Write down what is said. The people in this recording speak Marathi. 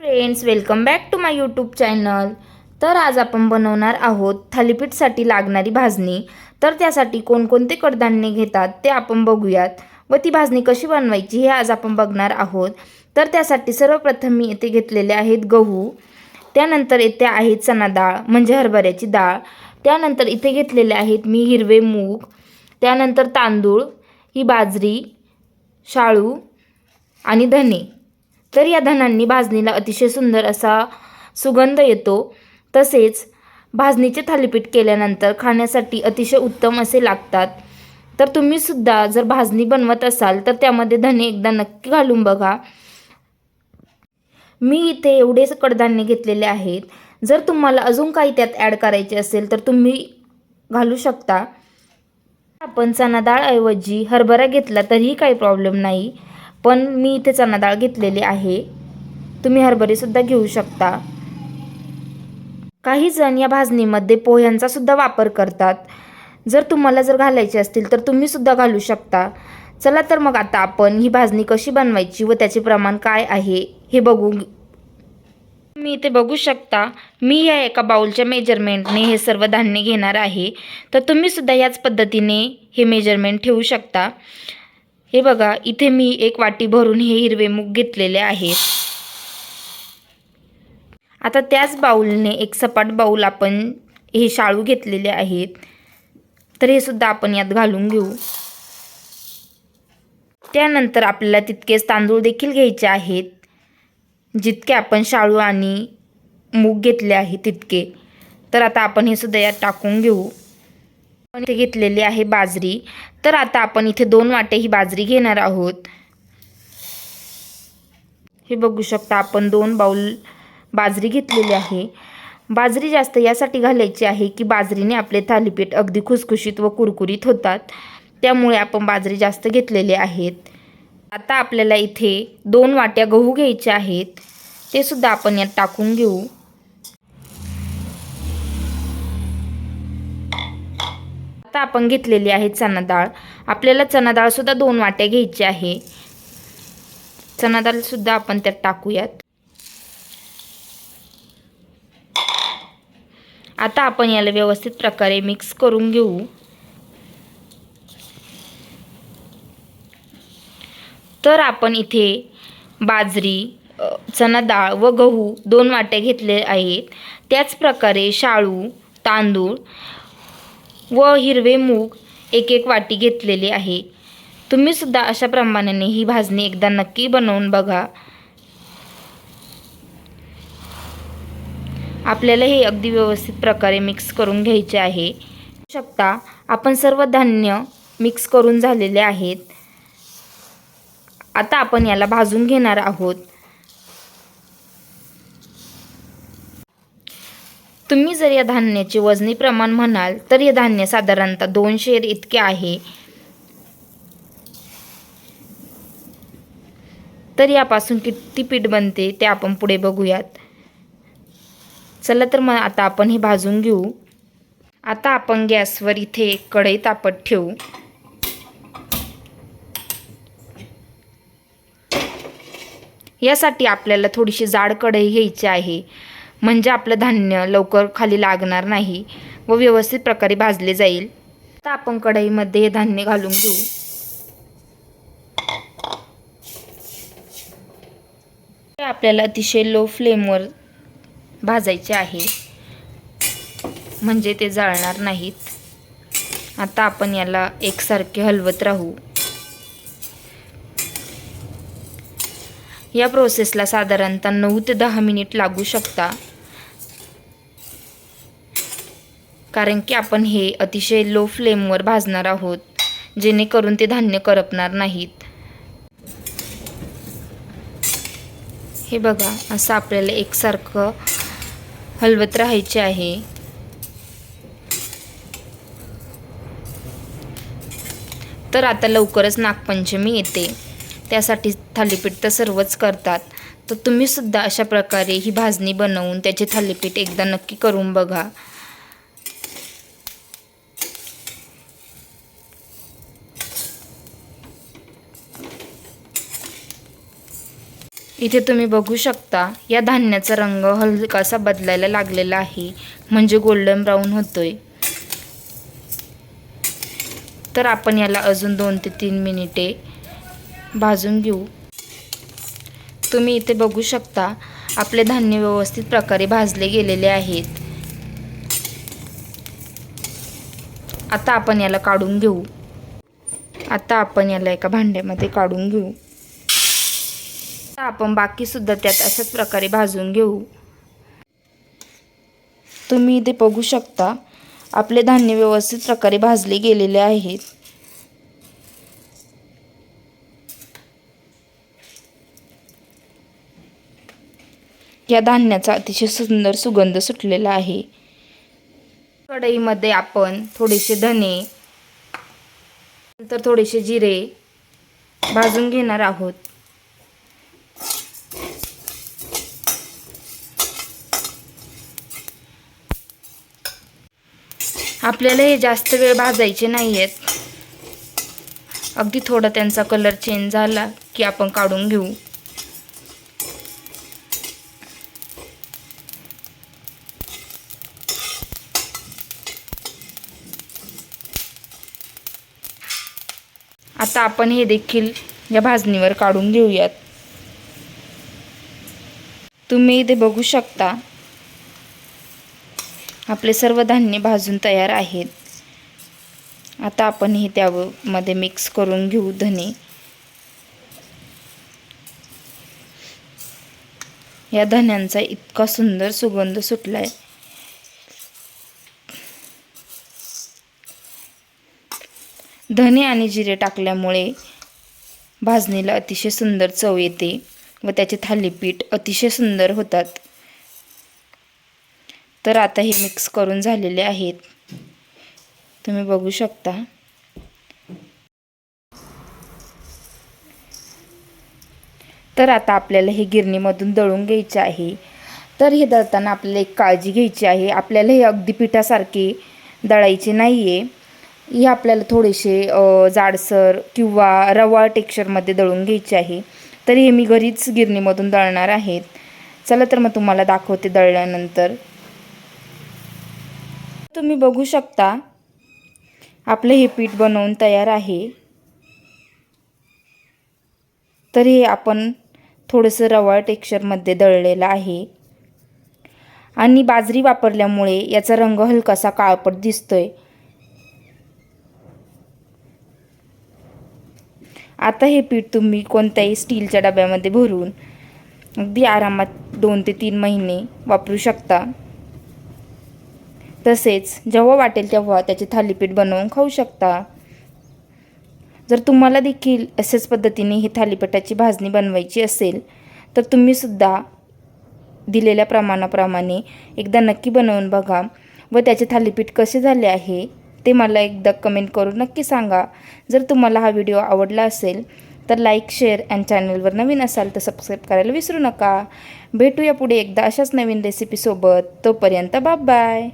Friends welcome back to my YouTube channel तर आज आपण बनवणार आहोत थालीपीठसाठी लागणारी भाजणी. तर त्यासाठी कोणकोणते कडधान्य घेतात ते आपण बघूयात. व ती भाजणी कशी बनवायची हे आज आपण बघणार आहोत. तर त्यासाठी सर्वप्रथम मी येथे घेतलेले आहेत गहू. त्यानंतर येथे आहे चना डाळ म्हणजे हरभऱ्याची डाळ. त्यानंतर इथे घेतलेले आहेत मी हिरवे मूग. त्यानंतर तांदूळ ही बाजरी शाळू आणि धने. तर या धनांनी भाजणीला अतिशय सुंदर असा सुगंध येतो. तसेच भाजणीचे थालीपीठ केल्यानंतर खाण्यासाठी अतिशय उत्तम असे लागतात. तर तुम्हीसुद्धा जर भाजणी बनवत असाल तर त्यामध्ये धने एकदा नक्की घालून बघा. मी इथे एवढेच कडधान्य घेतलेले आहेत. जर तुम्हाला अजून काही त्यात ॲड करायचे असेल तर तुम्ही घालू शकता. आपण चना डाळऐवजी हरभरा घेतला तरीही काही प्रॉब्लेम नाही. पण मी इथे चणा डाळ घेतलेली आहे. तुम्ही हरभरेसुद्धा घेऊ शकता. काही जण या भाजणीमध्ये पोह्यांचा सुद्धा वापर करतात. जर तुम्हाला जर घालायचे असतील तर तुम्ही सुद्धा घालू शकता. चला तर मग आता आपण ही भाजणी कशी बनवायची व त्याचे प्रमाण काय आहे हे बघू. तुम्ही इथे बघू शकता मी या एका बाउलच्या मेजरमेंटने हे सर्व धान्य घेणार आहे. तर तुम्ही सुद्धा याच पद्धतीने हे मेजरमेंट ठेवू शकता. हे बघा इथे मी एक वाटी भरून हे हिरवे मूग घेतलेले आहेत. आता त्याच बाऊलने एक सपाट बाऊल आपण हे शाळू घेतलेले आहेत. तर हे सुद्धा आपण यात घालून घेऊ. त्यानंतर आपल्याला तितकेच तांदूळ देखील घ्यायचे आहेत. जितके आपण शाळू आणि मूग घेतले आहे तितके. तर आता आपण हे सुद्धा यात टाकून घेऊ. आपण इथे घेतलेली आहे बाजरी. तर आता आपण इथे दोन वाटे ही बाजरी घेणार आहोत. हे बघू शकता आपण दोन बाउल बाजरी घेतलेली आहे. बाजरी जास्त यासाठी घालायची आहे की बाजरीने आपले थालीपीठ अगदी खुसखुशीत व कुरकुरीत होतात. त्यामुळे आपण बाजरी जास्त घेतलेले आहेत. आता आपल्याला इथे दोन वाट्या गहू घ्यायचे आहेत. ते सुद्धा आपण यात टाकून घेऊ. आता आपण घेतलेली आहे चणा डाळ. आपल्याला चणा डाळसुद्धा दोन वाट्या घ्यायची आहे. चणा डाळसुद्धा आपण त्यात टाकूयात. आता आपण याला व्यवस्थित प्रकारे मिक्स करून घेऊ. तर आपण इथे बाजरी चणा चना डाळ व गहू दोन वाट्या घेतले आहेत. त्याच प्रकारे शाळू तांदूळ व हिरवे मूग एक एक वाटी घेतलेले आहे. तुम्हीसुद्धा अशा प्रमाणाने ही भाजणी एकदा नक्की बनवून बघा. आपल्याला हे अगदी व्यवस्थित प्रकारे मिक्स करून घ्यायचे आहे. शकता आपण सर्व धान्य मिक्स करून झालेले आहेत. आता आपण याला भाजून घेणार आहोत. तुम्ही जर या धान्याचे वजनी प्रमाण म्हणाल तर हे धान्य साधारणतः दोन शेर इतके आहे. तर यापासून किती पीठ बनते ते आपण पुढे बघूयात. चला तर मग आता आपण हे भाजून घेऊ. आता आपण गॅसवर इथे कढई तापत ठेवू. यासाठी आपल्याला थोडीशी जाड कढई घ्यायची आहे. म्हणजे आपलं धान्य लवकर खाली लागणार नाही व व्यवस्थित प्रकारे भाजले जाईल. आता आपण कढईमध्ये हे धान्य घालून घेऊ. आपल्याला अतिशय लो फ्लेमवर भाजायचे आहे. म्हणजे ते जाळणार नाहीत. आता आपण याला एकसारखे हलवत राहू. या प्रोसेसला साधारणतः नऊ ते दहा मिनिट लागू शकता. कारण की आपण हे अतिशय लो फ्लेमवर भाजणार आहोत जेणेकरून ते धान्य करपणार नाहीत. हे बघा असं आपल्याला एकसारखं हलवत राहायचे आहे. तर आता लवकरच नागपंचमी येते. त्यासाठी थालीपीठ तर सर्वच करतात. तर तुम्हीसुद्धा अशा प्रकारे ही भाजणी बनवून त्याचे थालीपीठ एकदा नक्की करून बघा. इथे तुम्ही बघू शकता या धान्याचा रंग हलकासा बदलायला लागलेला आहे म्हणजे गोल्डन ब्राऊन होतोय. तर आपण याला अजून दोन ते तीन मिनिटे भाजून घेऊ. तुम्ही इथे बघू शकता आपले धान्य व्यवस्थित प्रकारे भाजले गेलेले आहेत. आता आपण याला काढून घेऊ. आता आपण याला एका भांड्यामध्ये काढून घेऊ. आपण बाकी सुद्धा त्यात अशाच प्रकारे भाजून घेऊ. तुम्ही इथे बघू शकता आपले धान्य व्यवस्थित प्रकारे भाजले गेलेले आहेत. या धान्याचा अतिशय सुंदर सुगंध सुटलेला आहे. कढईमध्ये आपण थोडेसे धने नंतर थोडेसे जिरे भाजून घेणार आहोत. आपल्याला हे जास्त वेळ भाजायचे नाही आहेत अगदी थोडा त्यांचा कलर चेंज झाला की आपण काढून घेऊ. आता आपण हे देखील या भाजणीवर काढून घेऊयात. तुम्ही इथे बघू शकता आपले सर्व धान्य भाजून तयार आहेत. आता आपण हे त्यामध्ये मिक्स करून घेऊ धने. या धन्यांचा इतका सुंदर सुगंध सुटलाय. धने आणि जिरे टाकल्यामुळे भाजणीला अतिशय सुंदर चव येते व त्याचे थालीपीठ अतिशय सुंदर होतात. तर आता हे मिक्स करून झालेले आहेत. तुम्ही बघू शकता. तर आता आपल्याला हे गिरणीमधून दळून घ्यायचे आहे. तर हे दळताना आपल्याला एक काळजी घ्यायची आहे. आपल्याला हे अगदी पिठासारखे दळायचे नाही आहे हे आपल्याला थोडेसे जाडसर किंवा रवाळ टेक्स्चरमध्ये दळून घ्यायचे आहे. तर हे मी घरीच गिरणीमधून दळणार आहेत चला तर मग तुम्हाला दाखवते दळल्यानंतर. तुम्ही बघू शकता. आपलं हे पीठ बनवून तयार आहे. तर हे आपण थोडंसं रवाळ टेक्स्चरमध्ये दळलेलं आहे. आणि बाजरी वापरल्यामुळे याचा रंग हलकासा काळपट दिसतोय. आता हे पीठ तुम्ही कोणत्याही स्टीलच्या डब्यामध्ये भरून अगदी आरामात दोन ते तीन महिने वापरू शकता. तसेच जेव्हा वाटेल तेव्हा त्याचे थालीपीठ बनवून खाऊ शकता. जर तुम्हाला देखील अशाच पद्धतीने ही थालीपीठाची भाजणी बनवायची असेल तर तुम्हीसुद्धा दिलेल्या प्रमाणाप्रमाणे एकदा नक्की बनवून बघा. व त्याचे थालीपीठ कसे झाले आहे ते मला एकदा कमेंट करून नक्की सांगा. जर तुम्हाला हा व्हिडिओ आवडला असेल तर लाईक शेअर अँड चॅनलवर नवीन असाल तर सबस्क्राईब करायला विसरू नका. भेटूया पुढे एकदा अशाच नवीन रेसिपीसोबत तोपर्यंत बाय बाय